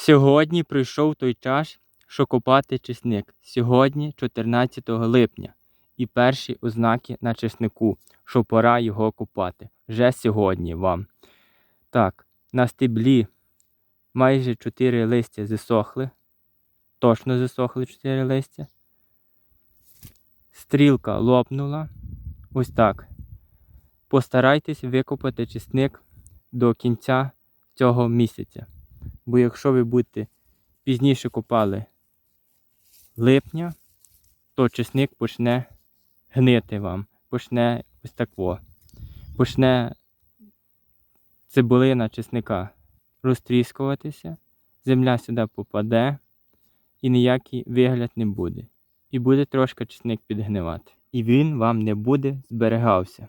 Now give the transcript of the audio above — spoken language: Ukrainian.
Сьогодні прийшов той час, що копати чесник. Сьогодні 14 липня. І перші ознаки на чеснику, що пора його копати. Вже сьогодні вам. Так, на стеблі майже 4 листя засохли. Точно засохли 4 листя. Стрілка лопнула. Ось так. Постарайтесь викопати чесник до кінця цього місяця. Бо якщо ви будете пізніше копали липня, то чесник почне гнити вам. Почне ось тако. Почне цибулина чесника розтріскуватися, земля сюди попаде і ніякий вигляд не буде. І буде трошки чесник підгнивати. І він вам не буде зберігався.